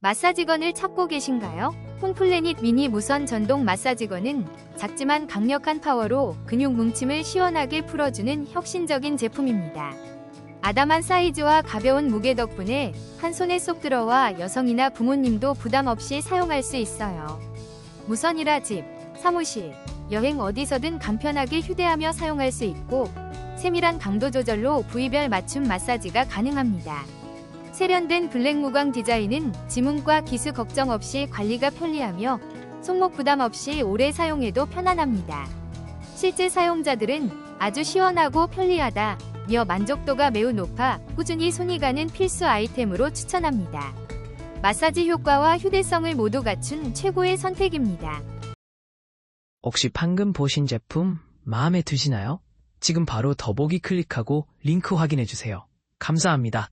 마사지건을 찾고 계신가요? 홈플래닛 미니 무선 전동 마사지건은 작지만 강력한 파워로 근육 뭉침을 시원하게 풀어주는 혁신적인 제품입니다. 아담한 사이즈와 가벼운 무게 덕분에 한 손에 쏙 들어와 여성이나 부모님도 부담 없이 사용할 수 있어요. 무선이라 집, 사무실, 여행 어디서든 간편하게 휴대하며 사용할 수 있고 세밀한 강도 조절로 부위별 맞춤 마사지가 가능합니다. 세련된 블랙 무광 디자인은 지문과 기스 걱정 없이 관리가 편리하며 손목 부담 없이 오래 사용해도 편안합니다. 실제 사용자들은 아주 시원하고 편리하다, 며 만족도가 매우 높아 꾸준히 손이 가는 필수 아이템으로 추천합니다. 마사지 효과와 휴대성을 모두 갖춘 최고의 선택입니다. 혹시 방금 보신 제품 마음에 드시나요? 지금 바로 더보기 클릭하고 링크 확인해주세요. 감사합니다.